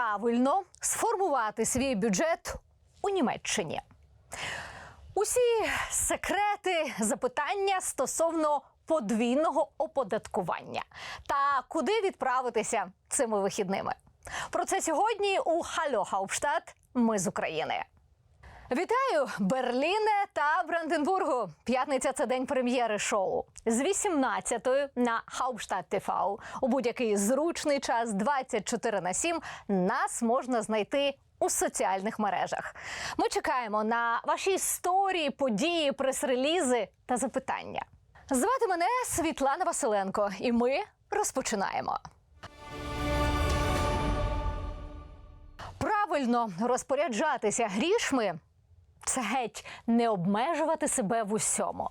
правильно сформувати свій бюджет у Німеччині? Усі секрети, запитання стосовно подвійного оподаткування та куди відправитися цими вихідними. Про це сьогодні у Хальо Хаупштадт. Ми з України. Вітаю Берліне та Бранденбургу. П'ятниця це день прем'єри шоу з 18-ї на Hauptstadt TV. У будь-який зручний час 24 на 7 нас можна знайти у соціальних мережах. Ми чекаємо на ваші історії, події, прес-релізи та запитання. Звати мене Світлана Василенко, і ми розпочинаємо. Правильно розпоряджатися грішми це геть не обмежувати себе в усьому.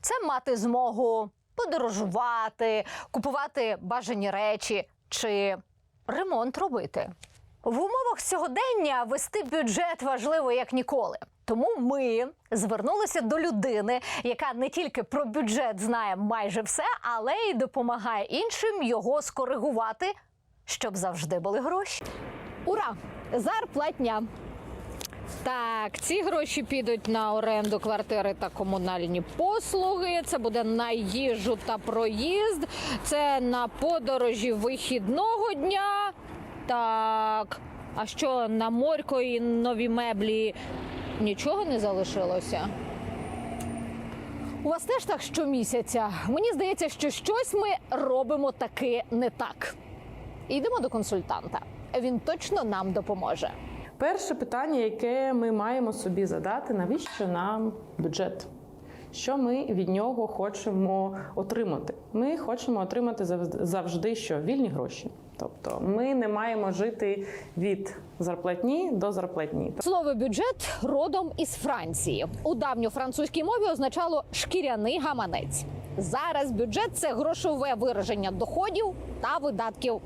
Це мати змогу подорожувати, купувати бажані речі чи ремонт робити. В умовах сьогодення вести бюджет важливо як ніколи. Тому ми звернулися до людини, яка не тільки про бюджет знає майже все, але й допомагає іншим його скоригувати, щоб завжди були гроші. Ура! Зарплатня! Так, ці гроші підуть на оренду квартири та комунальні послуги. Це буде на їжу та проїзд. Це на подорожі вихідного дня. Так. А що на морько і нові меблі нічого не залишилося? У вас теж так щомісяця. Мені здається, що щось ми робимо таки не так. Йдемо до консультанта. Він точно нам допоможе. Перше питання, яке ми маємо собі задати, навіщо нам бюджет? Що ми від нього хочемо отримати? Ми хочемо отримати завжди- що вільні гроші. Тобто ми не маємо жити від зарплатні до зарплатні. Слово бюджет родом із Франції. У давньофранцузькій мові означало шкіряний гаманець. Зараз бюджет це грошове вираження доходів та видатків,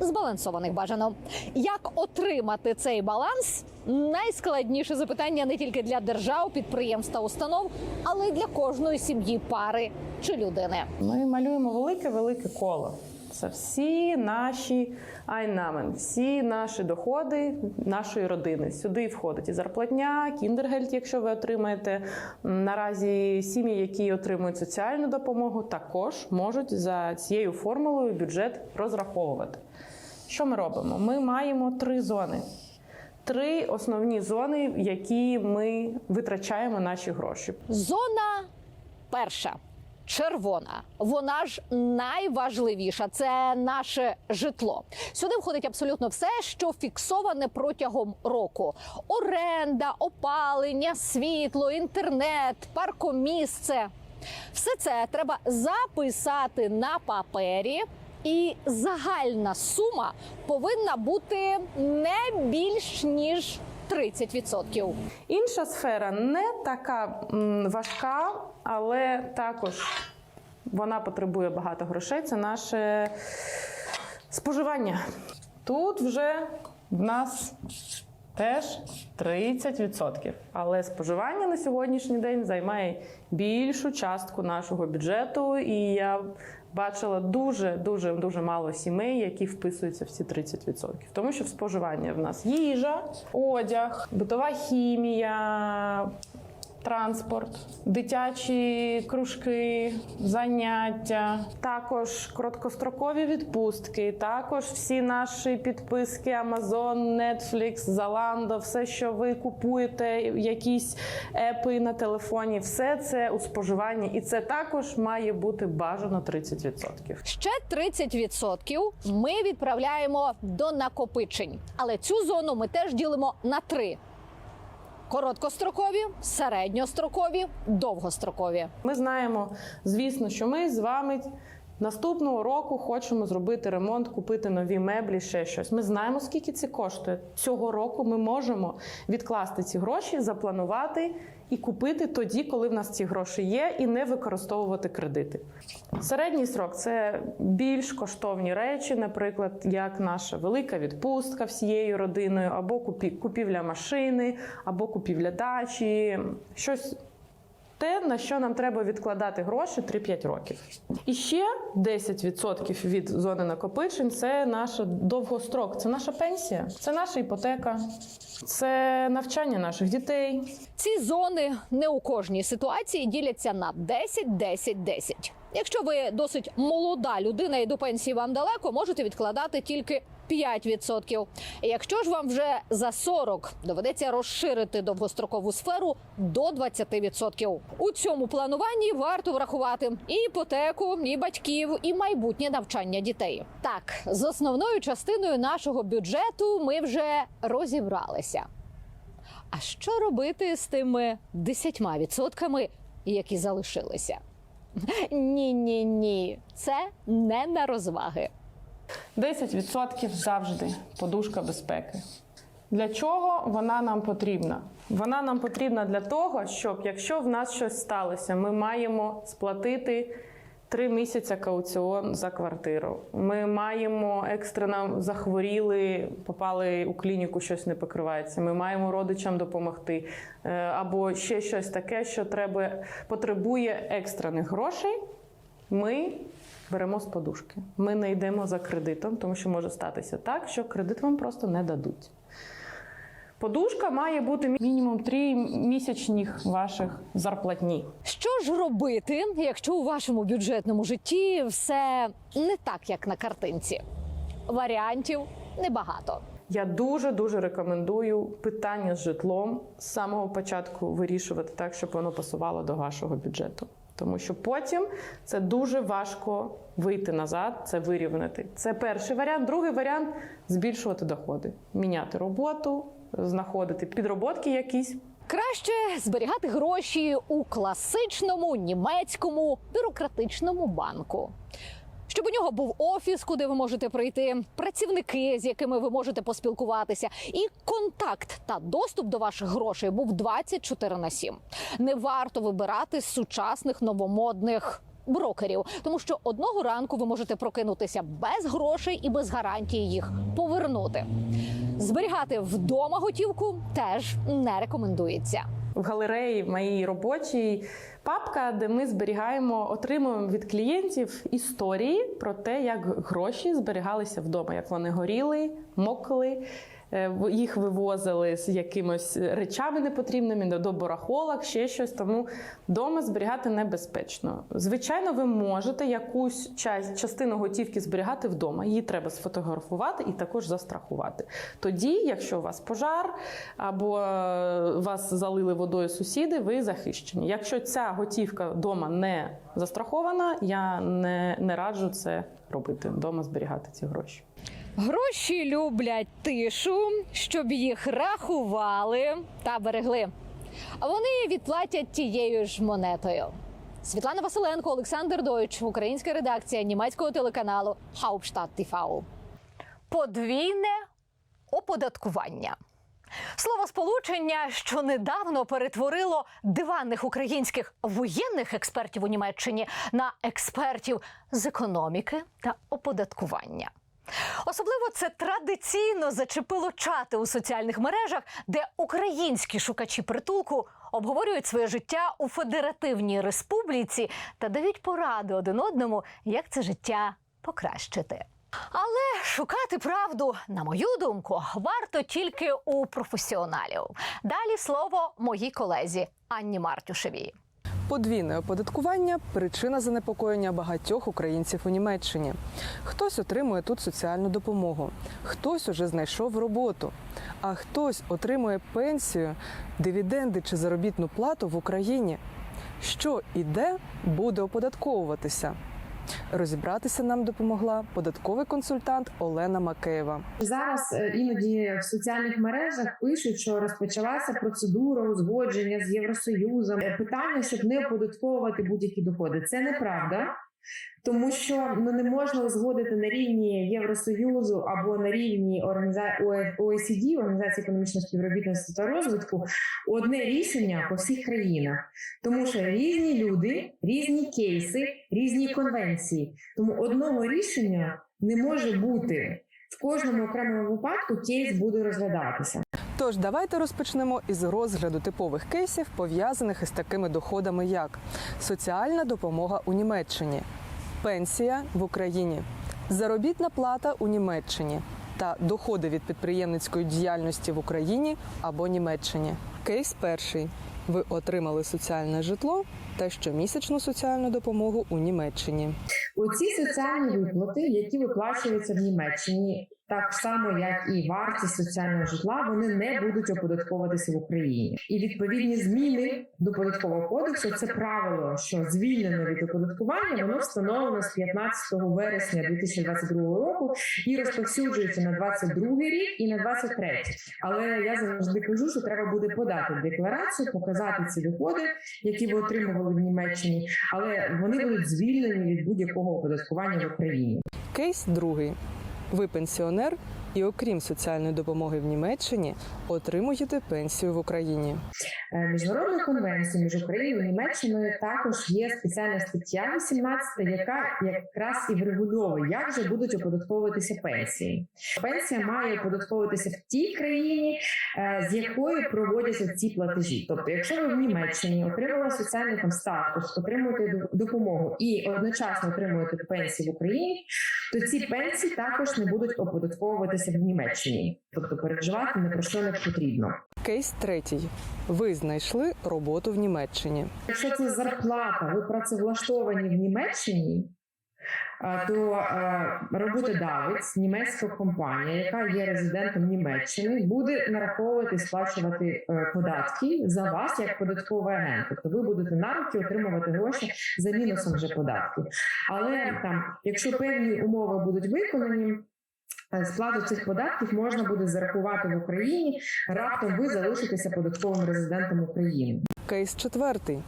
збалансованих бажано. Як отримати цей баланс? Найскладніше запитання не тільки для держав, підприємств та установ, але й для кожної сім'ї, пари чи людини. Ми малюємо велике велике коло. Це всі наші айнамен, всі наші доходи нашої родини. Сюди входить і зарплатня, кіндергельд, якщо ви отримаєте. Наразі сім'ї, які отримують соціальну допомогу, також можуть за цією формулою бюджет розраховувати. Що ми робимо? Ми маємо три зони. Три основні зони, в які ми витрачаємо наші гроші. Зона перша. Червона, вона ж найважливіша. Це наше житло. Сюди входить абсолютно все, що фіксоване протягом року: оренда, опалення, світло, інтернет, паркомісце. Все це треба записати на папері, і загальна сума повинна бути не більш ніж 30%. Інша сфера не така важка, але також вона потребує багато грошей. Це наше споживання. Тут вже в нас теж 30%. Але споживання на сьогоднішній день займає більшу частку нашого бюджету. І я бачила дуже дуже дуже мало сімей, які вписуються в ці 30%. Тому що в споживання в нас їжа, одяг, битова хімія. Транспорт, дитячі кружки, заняття, також короткострокові відпустки, також всі наші підписки Amazon, Netflix, Zalando, все, що ви купуєте, якісь епи на телефоні, все це у споживанні, і це також має бути бажано 30%. Ще 30% ми відправляємо до накопичень. Але цю зону ми теж ділимо на три: короткострокові, середньострокові, довгострокові. Ми знаємо, звісно, що ми з вами. Наступного року хочемо зробити ремонт, купити нові меблі, ще щось. Ми знаємо, скільки це коштує. Цього року ми можемо відкласти ці гроші, запланувати і купити тоді, коли в нас ці гроші є, і не використовувати кредити. Середній срок це більш коштовні речі, наприклад, як наша велика відпустка всією родиною, або купівля машини, або купівля дачі, щось те, на що нам треба відкладати гроші 3-5 років. І ще 10% від зони накопичень це наш довгострок, це наша пенсія, це наша іпотека, це навчання наших дітей. Ці зони не у кожній ситуації діляться на 10, 10, 10. Якщо ви досить молода людина і до пенсії вам далеко, можете відкладати тільки 5%. Якщо ж вам вже за 40, доведеться розширити довгострокову сферу до 20%. У цьому плануванні варто врахувати і іпотеку, і батьків, і майбутнє навчання дітей. Так, з основною частиною нашого бюджету ми вже розібралися. А що робити з тими 10%, які залишилися? Ні, ні, ні, це не на розваги. 10% завжди подушка безпеки. Для чого вона нам потрібна? Вона нам потрібна для того, щоб якщо в нас щось сталося, ми маємо сплатити три місяці кауціон за квартиру. Ми маємо екстрено захворіли, попали у клініку, щось не покривається. Ми маємо родичам допомогти, Е, або ще щось таке, що треба потребує екстрених грошей. Ми беремо з подушки. Ми не йдемо за кредитом, тому що може статися так, що кредит вам просто не дадуть. Подушка має бути мінімум 3 місячних ваших зарплатні. Що ж робити, якщо у вашому бюджетному житті все не так, як на картинці? Варіантів небагато. Я дуже дуже рекомендую питання з житлом з самого початку вирішувати так, щоб воно пасувало до вашого бюджету. Тому що потім це дуже важко вийти назад, це вирівняти. Це перший варіант. Другий варіант збільшувати доходи, міняти роботу, знаходити підроботки якісь. Краще зберігати гроші у класичному німецькому бюрократичному банку. Щоб у нього був офіс, куди ви можете прийти, працівники, з якими ви можете поспілкуватися, і контакт та доступ до ваших грошей був 24 на 7. Не варто вибирати сучасних новомодних брокерів, тому що одного ранку ви можете прокинутися без грошей і без гарантії їх повернути. Зберігати вдома готівку теж не рекомендується. В галереї в моїй робочій папка, де ми зберігаємо, отримуємо від клієнтів історії про те, як гроші зберігалися вдома, як вони горіли, мокли. Е, Їх вивозили з якимось речами непотрібними до барахолок, ще щось. Тому вдома зберігати небезпечно. Звичайно, ви можете якусь частину готівки зберігати вдома. Її треба сфотографувати і також застрахувати. Тоді, якщо у вас пожар або е, вас залили водою сусіди, ви захищені. Якщо ця готівка вдома не застрахована, я не, не раджу це робити вдома, зберігати ці гроші. Гроші люблять тишу, щоб їх рахували та берегли. А вони відплатять тією ж монетою. Світлана Василенко, Олександр Дойч, українська редакція німецького телеканалу Hauptstadt TV. Подвійне оподаткування. Слово сполучення, що недавно перетворило диванних українських воєнних експертів у Німеччині на експертів з економіки та оподаткування. Особливо це традиційно зачепило чати у соціальних мережах, де українські шукачі притулку обговорюють своє життя у федеративній республіці та дають поради один одному, як це життя покращити. Але шукати правду, на мою думку, варто тільки у професіоналів. Далі слово моїй колезі Анні Мартюшевій. Подвійне оподаткування причина занепокоєння багатьох українців у Німеччині. Хтось отримує тут соціальну допомогу, хтось уже знайшов роботу, а хтось отримує пенсію, дивіденди чи заробітну плату в Україні. Що і де буде оподатковуватися? Розібратися нам допомогла податковий консультант Олена Макеєва. Зараз е, іноді в соціальних мережах пишуть, що розпочалася процедура узгодження з Євросоюзом. Е, Питання, щоб не оподатковувати будь-які доходи. Це неправда. Тому що ну не можна узгодити на рівні Євросоюзу або на рівні. ОЕСІД, Організації економічного співробітництва та розвитку, одне рішення по всіх країнах, тому що різні люди, різні кейси, різні конвенції. Тому одного рішення не може бути в кожному окремому випадку. Кейс буде розглядатися. Тож давайте розпочнемо із розгляду типових кейсів, пов'язаних із такими доходами, як соціальна допомога у Німеччині, пенсія в Україні, заробітна плата у Німеччині та доходи від підприємницької діяльності в Україні або Німеччині. Кейс перший. Ви отримали соціальне житло та щомісячну соціальну допомогу у Німеччині. Оці соціальні виплати, які виплачуються в Німеччині, так само як і вартість соціального житла, вони не будуть оподатковуватися в Україні. І відповідні зміни до податкового кодексу це правило, що звільнено від оподаткування, воно встановлено з 15 вересня 2022 року і розповсюджується на 22 рік і на 23. Але я завжди кажу, що треба буде подати декларацію, показати ці доходи, які ви отримували в Німеччині, але вони будуть звільнені від будь-якого оподаткування в Україні. Кейс другий. Ви пенсіонер і, окрім соціальної допомоги в Німеччині, отримуєте пенсію в Україні. Е, Міжнародної конвенції між Україною і Німеччиною також є спеціальна стаття 18, яка якраз і врегульовує, як же будуть оподатковуватися пенсії. Пенсія має оподатковуватися в тій країні, е, з якої проводяться ці платежі. Тобто, якщо ви в Німеччині отримали соціальний там статус, отримуєте допомогу і одночасно отримуєте пенсію в Україні, то ці пенсії також не будуть оподатковуватися в Німеччині. Тобто переживати не про що не потрібно. Кейс третій. Ви знайшли роботу в Німеччині. Якщо це зарплата, ви працевлаштовані в Німеччині, то роботодавець, німецька компанія, яка є резидентом Німеччини, буде нараховувати сплачувати е, податки за вас як податковий агент. Тобто ви будете на руки отримувати гроші за мінусом вже податків. Але там, якщо певні умови будуть виконані. Е, Сплату цих податків можна буде зарахувати в Україні. Раптом ви залишитеся податковим резидентом України. Кейс четвертий.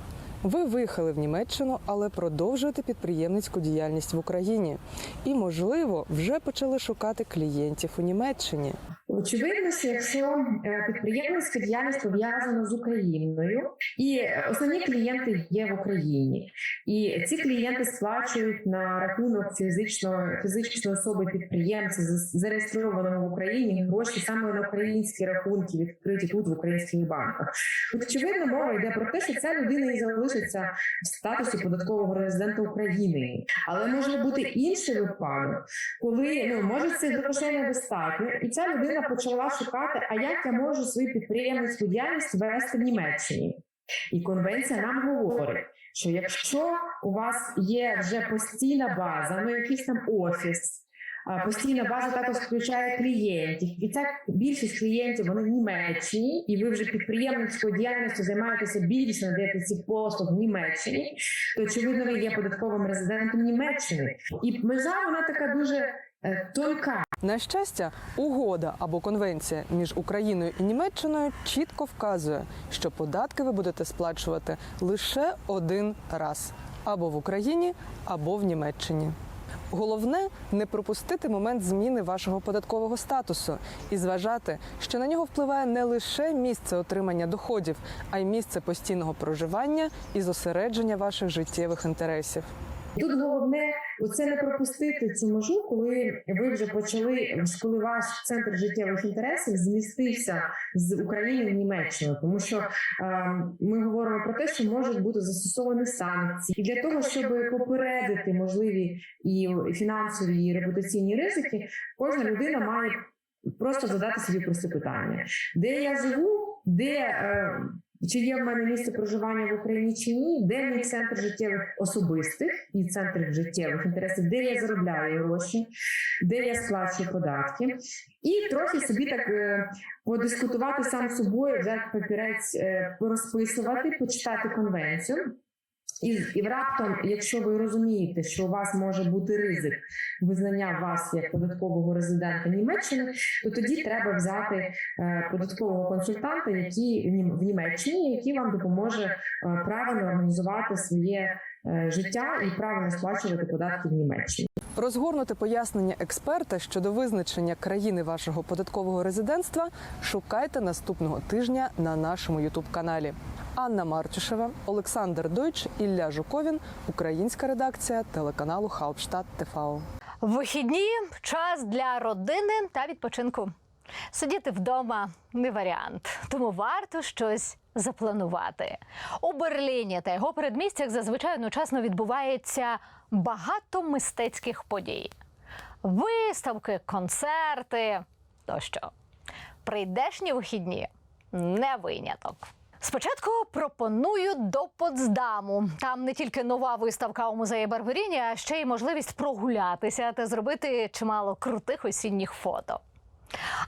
Ви виїхали в Німеччину, але продовжуєте підприємницьку діяльність в Україні і, можливо, вже почали шукати клієнтів у Німеччині. Очевидно, що якщо е, підприємницька діяльність пов'язана з Україною, і основні клієнти є в Україні, і ці клієнти сплачують на рахунок фізичного фізичної особи підприємця зареєстрованого в Україні гроші саме на українські рахунки, відкриті тут в українських банках. Очевидно мова йде про те, що ця людина і залишиться в статусі податкового резидента України, але може бути інший випадок, коли ну може цих грошей недостатньо, і ця людина почала шукати, а як я можу свою підприємницьку діяльність вести в Німеччині. І конвенція нам говорить, що якщо у вас є вже постійна база, ну якийсь там офіс. Постійна база також включає клієнтів, і ця більшість клієнтів вони в Німеччині, і ви вже підприємницькою діяльністю займаєтеся більше надаєте цих послуг в Німеччині, то очевидно ви є податковим резидентом Німеччини. І межа вона така дуже е, тонка. На щастя, угода або конвенція між Україною і Німеччиною чітко вказує, що податки ви будете сплачувати лише один раз або в Україні, або в Німеччині. Головне не пропустити момент зміни вашого податкового статусу і зважати, що на нього впливає не лише місце отримання доходів, а й місце постійного проживання і зосередження ваших життєвих інтересів. Тут головне оце не пропустити цю межу, коли ви вже почали, коли ваш центр життєвих інтересів змістився з України в Німеччину, тому що е, ми говоримо про те, що можуть бути застосовані санкції, і для того, щоб попередити можливі і фінансові і репутаційні ризики, кожна людина має просто задати собі просте питання: де я живу, де. Е, чи є в мене місце проживання в Україні чи ні? Де мій центр життєвих особистих і центр життєвих інтересів, де я заробляю гроші, де я сплачую податки, і трохи собі так е, подискутувати сам собою, взяти папірець, е, порозписувати, почитати конвенцію. І, і раптом, якщо ви розумієте, що у вас може бути ризик визнання вас як податкового резидента Німеччини, то тоді треба взяти е, податкового консультанта, який в Нім- в Німеччині, який вам допоможе е, правильно організувати своє е, життя і правильно сплачувати податки в Німеччині. Розгорнути пояснення експерта щодо визначення країни вашого податкового резидентства шукайте наступного тижня на нашому ютуб каналі. Анна Мартюшева, Олександр Дойч, Ілля Жуковін, українська редакція телеканалу Халпштадт ТФАО. Вихідні час для родини та відпочинку. Сидіти вдома не варіант, тому варто щось запланувати. У Берліні та його передмістях зазвичай одночасно відбувається багато мистецьких подій: виставки, концерти тощо. Прийдешні вихідні не виняток. Спочатку пропоную до Потсдаму. Там не тільки нова виставка у музеї Барберіні, а ще й можливість прогулятися та зробити чимало крутих осінніх фото.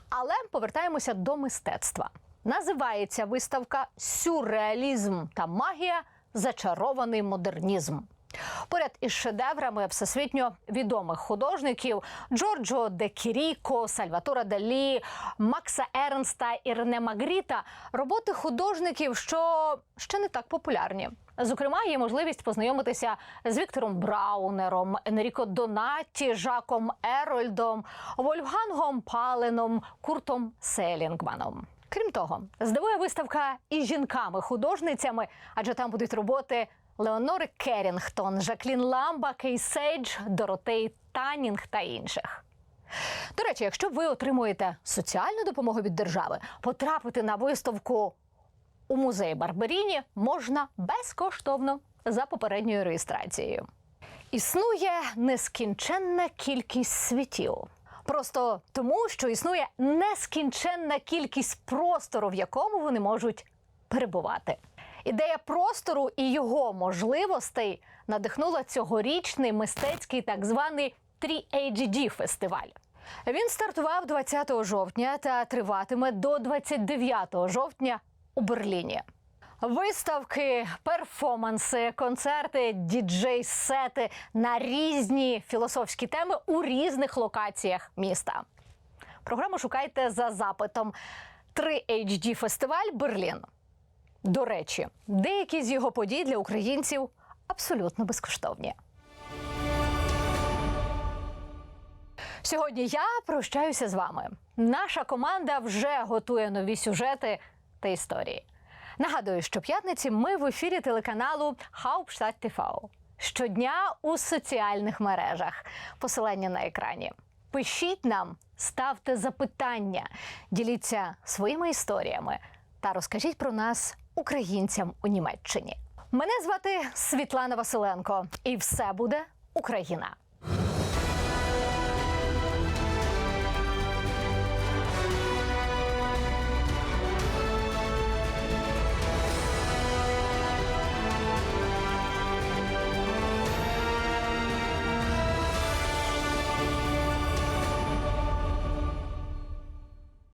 Але повертаємося до мистецтва. Називається виставка Сюрреалізм та магія зачарований модернізм. Поряд із шедеврами всесвітньо відомих художників Джорджо де Кіріко, Сальватора Далі, Макса Ернста і Магріта роботи художників, що ще не так популярні. Зокрема, є можливість познайомитися з Віктором Браунером, Енріко Донатті, Жаком Ерольдом, Вольфгангом Паленом, Куртом Селінгманом. Крім того, здивує виставка і жінками-художницями, адже там будуть роботи Леонори Керінгтон, Жаклін Ламба, Кей Сейдж, Доротей Танінг та інших. До речі, якщо ви отримуєте соціальну допомогу від держави, потрапити на виставку у музей Барберіні можна безкоштовно за попередньою реєстрацією. Існує нескінченна кількість світів. Просто тому, що існує нескінченна кількість простору, в якому вони можуть перебувати. Ідея простору і його можливостей надихнула цьогорічний мистецький так званий 3HD фестиваль. Він стартував 20 жовтня та триватиме до 29 жовтня у Берліні. Виставки, перформанси, концерти, діджей-сети на різні філософські теми у різних локаціях міста. Програму шукайте за запитом 3HD фестиваль Берлін. До речі, деякі з його подій для українців абсолютно безкоштовні. Сьогодні я прощаюся з вами. Наша команда вже готує нові сюжети та історії. Нагадую, що п'ятниці ми в ефірі телеканалу Hauptstadt TV. Щодня у соціальних мережах. Посилання на екрані. Пишіть нам, ставте запитання, діліться своїми історіями та розкажіть про нас українцям у Німеччині. Мене звати Світлана Василенко, і все буде Україна.